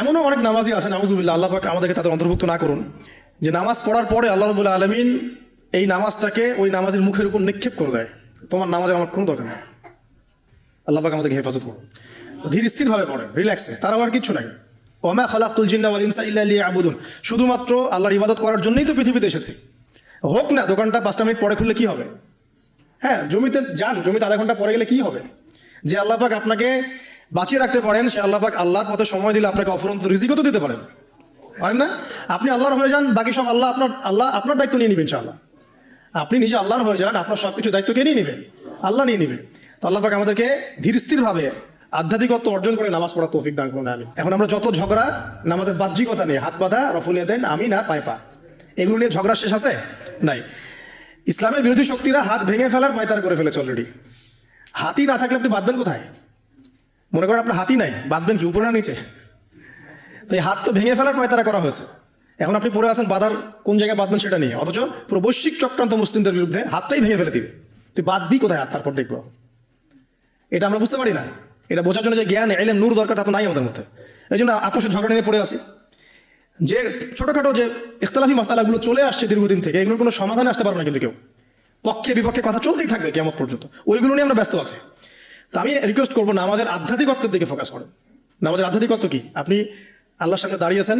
এমনও অনেক নামাজি আছে নামাজুবিল্লাহ আল্লাহ পাক আমাদেরকে তাদের অন্তর্ভুক্ত না করুন। যে নামাজ পড়ার পরে আল্লাহ রবুল্লাহ আলমিন এই নামাজটাকে ওই নামাজের মুখের উপর নিক্ষেপ করে দেয়। তোমার নামাজের আমার কোনো দরকার নেই। আল্লাহ পাক আমাদেরকে হেফাজত করুন। ধীর স্থিরভাবে পড়েন রিল্যাক্সে তার আবার কিছু নাই। ওমা খালাকুল জিন্না ওয়াল ইনসা ইল্লা লিয়া আবুদুন শুধুমাত্র আল্লাহর ইবাদত করার জন্যই তো পৃথিবীতে এসেছি। হোক না, দোকানটা পাঁচটা মিনিট পরে খুললে কি হবে? হ্যাঁ জমিতে যান, জমিতে আধা ঘণ্টা পরে গেলে কি হবে? যে আল্লাহ পাক আপনাকে বাঁচিয়ে রাখতে পারেন, সে আল্লাহ পাক আল্লাহর পথে সময় দিলে আপনাকে অফুরন্ত রিজিকও তো দিতে পারেন। পারেন না? আপনি আল্লাহর হয়ে যান, বাকি সব আল্লাহ আপনার আল্লাহ আপনার দায়িত্ব নিয়ে নেবেন ইনশাআল্লাহ। আপনি নিজে আল্লাহর হয়ে যান, আপনার সব কিছু দায়িত্ব কে নিয়ে নেবেন আল্লাহ নিয়ে নেবে। তো আল্লাহ পাক আমাদেরকে ধীর স্থিরভাবে আধ্যাত্মিকত্ব অর্জন করে নামাজ পড়ার তৌফিক দান করুন আমি এখন আমরা যত ঝগড়া, নামাজের বাহ্যিকতা নিয়ে, হাত বাঁধা রফুলিয়া দেন আমি না পায় পা, এগুলো নিয়ে ঝগড়া শেষ আছে? নাই। ইসলামের বিরোধী শক্তিরা হাত ভেঙে ফেলার পায়তার করে ফেলেছে অলরেডি হাতি না থাকলে আপনি বাঁধবেন কোথায়? মনে করেন আপনার হাতি নাই বাঁধবেন কি, উপরে না নিচে? তো এই হাত তো ভেঙে ফেলার পায়তারা করা হয়েছে। এখন আপনি পড়ে আছেন বাধার কোন জায়গায় বাঁধবেন সেটা নিয়ে। অথচ পুরো বৈশ্বিক চক্রান্ত মুসলিমদের বিরুদ্ধে হাতটাই ভেঙে ফেলে দিবে। তুই বাঁধবি কোথায় হাত, তারপর দেখব। এটা আমরা বুঝতে পারি না। এটা বোঝার জন্য যে জ্ঞান, এলেম, নূর দরকার তা তো নাই আমাদের মধ্যে। এই জন্য আপোষের ঝগড়া নিয়ে পড়ে আছি। যে ছোটোখাটো যে ইখতলাফি মশালাগুলো চলে আসছে দীর্ঘদিন থেকে, এগুলোর কোনো সমাধানে আসতে পারবে না কিন্তু কেউ। পক্ষে বিপক্ষে কথা চলতেই থাকবে কেমন পর্যন্ত। ওইগুলো নিয়ে আমরা ব্যস্ত আছি। তো আমি রিকোয়েস্ট করব নামাজের আধ্যাত্মিকত্বের দিকে ফোকাস করেন নামাজের আধ্যাত্মিকত্ব কি? আপনি আল্লাহর সামনে দাঁড়িয়েছেন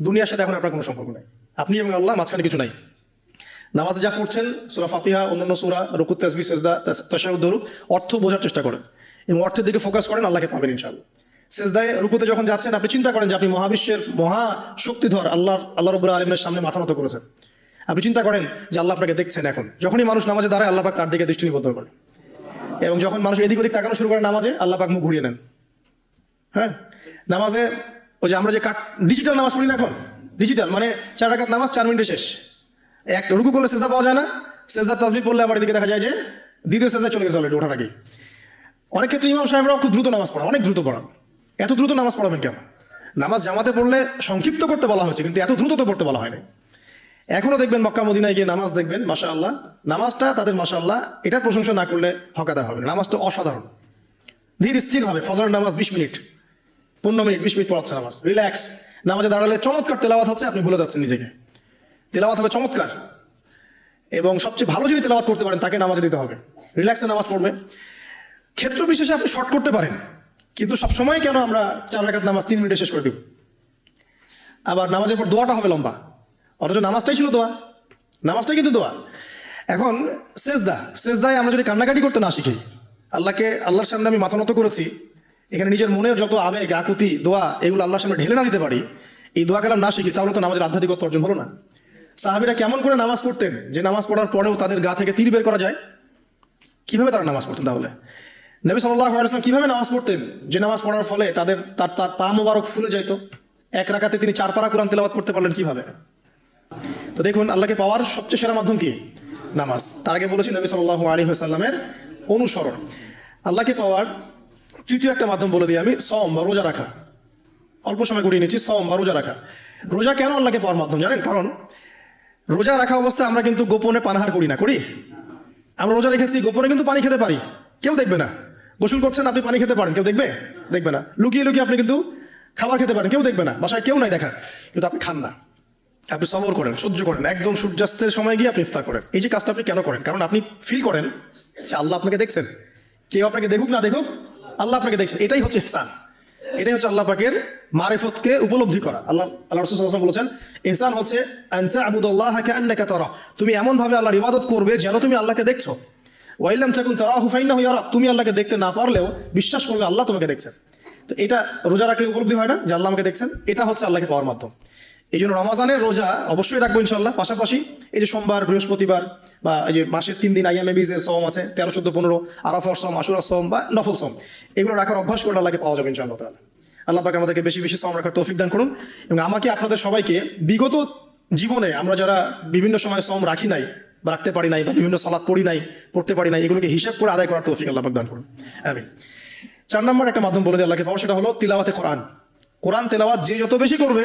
দুনিয়ার সাথে এখন আপনার কোনো সম্পর্ক নেই। আপনি এবং আল্লাহ মাঝখানে কিছু নাই। নামাজে যা পড়ছেন, সুরা ফাতিহা, অন্যান্য সুরা, রকুত তাসবি সেজদা তাশাহুদ অর্থ বোঝার চেষ্টা করেন। এবং অর্থের দিকে ফোকাস করেন, আল্লাহকে পাবেন ইনশাআল্লাহ। সেজদায়, রুকুতে যখন যাচ্ছেন, আপনি চিন্তা করেন যে আপনি মহাবিশ্বের মহা শক্তিধর, আল্লাহর, আল্লাহ রবুল্লাহ আলমের সামনে মাথা মতো করেছেন। আপনি চিন্তা করেন যে আল্লাহ আপনাকে দেখছেন এখন। যখনই মানুষ নামাজে দাঁড়ায়, আল্লাহ তার দিকে দৃষ্টি নিবদ্ধ করে এবং যখন মানুষ এদিক ওদিক তাকানো শুরু করে নামাজে, আল্লাহ পাক মুখ ঘুরিয়ে নেন। হ্যাঁ? নামাজে, ওই যে আমরা যে কাট ডিজিটাল নামাজ পড়ি না এখন? ডিজিটাল মানে চার রাকাত নামাজ, চার মিনিটে শেষ। এক রুকু করলে সেজদা পাওয়া যায় না, সেজদা তাসবি পড়লে আবার এদিকে দেখা যায় যে দ্বিতীয় সেজদা চলে গেছে অলরেডি ওঠার আগে অনেক ক্ষেত্রে ইমাম সাহেবরাও খুব দ্রুত নামাজ পড়া অনেক দ্রুত পড়ান। এত দ্রুত নামাজ পড়াবেন কেন? নামাজ জামাতে পড়লে সংক্ষিপ্ত করতে বলা হয়েছে, কিন্তু এত দ্রুত তো পড়তে বলা হয়নি। এখনও দেখবেন মক্কা মদিনায় গিয়ে নামাজ দেখবেন মাসা আল্লাহ নামাজটা তাদের মাসা আল্লাহ এটার প্রশংসা না করলে হকাতে হবে নামাজটা অসাধারণ। ধীর স্থির হবে। ফজর নামাজ বিশ মিনিট, পনেরো মিনিট, বিশ মিনিট পড়াচ্ছে নামাজ। রিল্যাক্স নামাজে দাঁড়ালে চমৎকার তেলাওয়াত হচ্ছে, আপনি ভুলে যাচ্ছেন নিজেকে। তেলাওয়াত হবে চমৎকার। এবং সবচেয়ে ভালো যদি তেলাওয়াত করতে পারেন, তাকে নামাজে দিতে হবে। রিল্যাক্সে নামাজ পড়বে। ক্ষেত্র বিশেষে আপনি শর্ট করতে পারেন। কিন্তু সবসময় কেন আমরা চার রাকাত নামাজ তিন মিনিটে শেষ করে দিব? আবার নামাজের পর দোয়াটা হবে লম্বা। অথচ নামাজটাই ছিল দোয়া। নামাজটাই কিন্তু দোয়া। এখন সেজদা, সেজদায় আমরা যদি কান্নাকাটি করতে না শিখি, আল্লাহকে, আল্লাহর সামনে আমি মাথা নত করেছি, এখানে নিজের মনের যত আবেগ, আকুতি, দোয়া, এগুলো আল্লাহর সামনে ঢেলে না দিতে পারি, এই দোয়া কালাম না শিখি, তাহলে তো নামাজের আধ্যাত্মিকত্ব অর্জন হলো না। সাহাবিরা কেমন করে নামাজ পড়তেন যে নামাজ পড়ার পরেও তাদের গা থেকে তীর বের করা যায়? কীভাবে তারা নামাজ পড়তেন তাহলে? নবী সাল্লাহ আলাইসলাম কীভাবে নামাজ পড়তেন যে নামাজ পড়ার ফলে তাদের তার তার পা মোবারক ফুলে যেত এক রাখাতে তিনি চার পারা কোরআন তেলাওয়াত করতে পারলেন কীভাবে? তো দেখুন, আল্লাহকে পাওয়ার সবচেয়ে সেরা মাধ্যম কি? নামাজ। তার আগে বলেছি নবী সাল্লাহ আলী সাল্লামের অনুসরণ। আল্লাহকে পাওয়ার তৃতীয় একটা মাধ্যম বলে দিই আমি সম বা রোজা রাখা। অল্প সময় ঘুরিয়ে নিচ্ছি সম বা রোজা রাখা। রোজা কেন আল্লাহকে পাওয়ার মাধ্যম জানেন? কারণ রোজা রাখা অবস্থায় আমরা কিন্তু গোপনে পানাহার করি না, করি? আমরা রোজা রেখেছি, গোপনে কিন্তু পানি খেতে পারি। কেউ দেখবে না। গোসল করছেন, আপনি পানি খেতে পারেন, কেউ দেখবে? দেখবে না। লুকিয়ে লুকিয়ে আপনি কিন্তু খাবার খেতে পারেন, কেউ দেখবে না। বাসায় কেউ নাই দেখার। কিন্তু আপনি খান না। আপনি সবর করেন, সহ্য করেন, একদম সূর্যাস্তের সময় গিয়ে আপনি ইফতার করেন। এই যে কাজটা আপনি কেন করেন? কারণ আপনি ফিল করেন যে আল্লাহ আপনাকে দেখছেন। কেউ আপনাকে দেখুক, না দেখুক, আল্লাহ আপনাকে দেখছেন। এটাই হচ্ছে ইহসান। এটাই হচ্ছে আল্লাহ পাকের মারেফতকে উপলব্ধি করা। আল্লাহ আল্লাহ রসুল বলেছেন, ইহসান হচ্ছে তারা। তুমি এমন ভাবে আল্লাহর ইবাদত করবে যেন তুমি আল্লাহকে দেখছ। ওয়াইলাম চাকুন তারাহু ফাইন্নাহু ইয়ারা। তুমি আল্লাহকে দেখতে না পারলেও বিশ্বাস করবে আল্লাহ তোমাকে দেখছেন। তো এটা রোজা রাখলে উপলব্ধি হয় না যে আল্লাহ আমাকে দেখছেন? এটা হচ্ছে আল্লাহকে পাওয়ার মাধ্যম। এই জন্য রমাজানের রোজা অবশ্যই রাখব ইনশাল্লাহ পাশাপাশি এই যে সোমবার, বৃহস্পতিবার বা এই যে মাসের তিন দিন আইয়ামে বিজের সম আছে, তেরো, চোদ্দ, পনেরো, আরাফার সম আশুরা সম বা নফল সম এগুলো রাখার অভ্যাস করে আল্লাহকে পাওয়া যাবে ইনশাআল্লাহ তাহলে আল্লাহ পাকে আমাদেরকে বেশি বেশি সম রাখার তৌফিক দান করুন এবং আমাকে আপনাদের সবাইকে বিগত জীবনে আমরা যারা বিভিন্ন সময় সম রাখি নাই বা রাখতে পারি নাই বা বিভিন্ন সলাদ পড়ি নাই, পড়তে পারি নাই, এগুলোকে হিসাব করে আদায় করার তৌফিক আল্লাহ পাক দান করুন। আমি চার নম্বর একটা মাধ্যম বলে দিয়ে আল্লাহকে পাওয়া, সেটা হলো তিলাওয়াতে কোরআন। কোরআন তেলাওয়াত যে যত বেশি করবে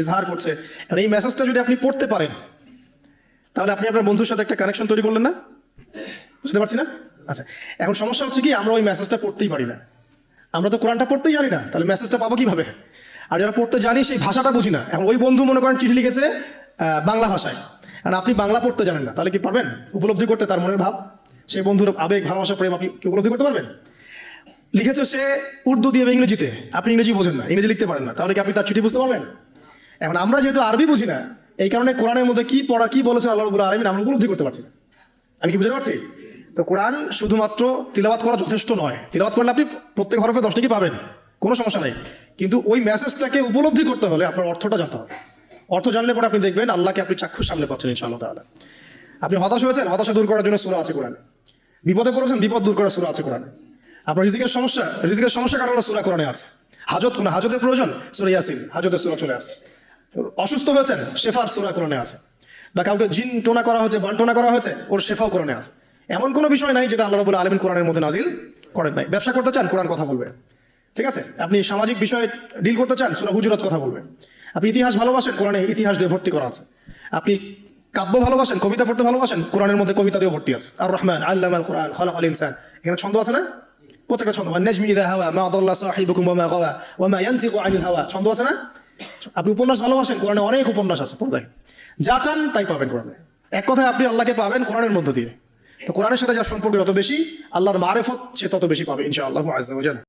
ইজহার করছে। আর এই মেসেজটা যদি আপনি পড়তে পারেন, তাহলে আপনি আপনার বন্ধুর সাথে একটা কানেকশন তৈরি করলেন না? বুঝতে পারছি না? আচ্ছা এখন সমস্যা হচ্ছে কি, আমরা ওই মেসেজটা পড়তেই পারি না। আমরা তো কোরআনটা পড়তেই জানি না, তাহলে মেসেজটা পাবো কীভাবে? আর যারা পড়তে জানি, সেই ভাষাটা বুঝি না। এখন ওই বন্ধু মনে করেন চিঠি লিখেছে বাংলা ভাষায়। আর আপনি বাংলা পড়তে জানেন না, তাহলে কি পারবেন? উপলব্ধি করতে তার মনের ভাব? সেই বন্ধুর আবেগ, ভালোবাসা, প্রেম আপনি কি উপলব্ধি করতে পারবেন? লিখেছে সে উর্দু দিয়ে ইংরেজিতে। আপনি ইংরেজি বোঝেন না, ইংরেজি লিখতে পারেন না, তাহলে কি আপনি তার চিঠি বুঝতে পারবেন? এখন আমরা যেহেতু আরবি বুঝি না, এই কারণে কোরআনের মধ্যে কি পড়া, কি বলেছে আল্লাহ রবুল্লাহ আলমিন আমরা উপলব্ধি করতে পারছি আমি কি বুঝতে পারছি? তো কোরআন শুধুমাত্র তিলাবাত করা যথেষ্ট নয়। তিলাবাত করলে আপনি প্রত্যেক হরফে দশটা কি পাবেন, কোনো সমস্যা নেই। কিন্তু ওই মেসেজটাকে উপলব্ধি করতে হলে আপনার অর্থটা জানতে হবে। অর্থ জানলে পরে আপনি দেখবেন আল্লাহকে আপনি চাক্ষুষ সামনে পাচ্ছেন ইনশাআল্লাহ তাআলা। আপনি হতাশ হয়েছেন? হতাশা দূর করার জন্য সুরা আছে কোরআনে। বিপদে পড়েছেন? বিপদ দূর করার সুরা আছে কোরআনে। আপনার রিজিকের সমস্যা রিজিকের সমস্যা কাটানোর সুরা কোরআনে আছে। হাজত কোনো হাজতের প্রয়োজন? সুরা ইয়াসিন, হাজতের সুরা চলে আসে। অসুস্থ হয়েছেন শেফার সুরা কোরআনে আছে। বা কাউকে জিন টোনা করা হয়েছে বান্টনা করা হয়েছে, ওর শেফাও কোরআনে আছে। এমন কোনো বিষয় নাই যেটা আল্লাহ রাবুল আলমিন কোরআনের মধ্যে নাজিল করেন নাই। ব্যবসা করতে চান, কোরআন কথা বলবে। ঠিক আছে? আপনি সামাজিক বিষয়ে ডিল করতে চান, সুরা হুজুরত কথা বলবে। আপনি ইতিহাস ভালোবাসেন, কোরআনে ইতিহাস দিয়ে ভর্তি করা আছে। আপনি কাব্য ভালোবাসেন, কবিতা পড়তে ভালোবাসেন, কোরআনের মধ্যে কবিতা দিয়ে ভর্তি আছে। আর রহমান আল্লাহ কোরআন খলাক আল ইনসান। এখানে ছন্দ আছে না? প্রত্যেকটা ছন্দ। নাজমি ইদা হাওয়া, মা আদাল্লাহ সাহিবুকুম ওয়া গাওয়া, ওয়া মা ইয়ানতিকু আনিল হাওয়া। ছন্দ আছে না? আপনি উপন্যাস ভালোবাসেন, কোরআনে অনেক উপন্যাস আছে পর্দায় যা চান তাই পাবেন কোরআনে। এক কথায় আপনি আল্লাহকে পাবেন কোরআনের মধ্য দিয়ে। তো কোরআনের সাথে যার সম্পর্ক, যত বেশি আল্লাহর মারেফত, সে তত বেশি পাবে, ইনশাআল্লাহ আজ ওয়া জাল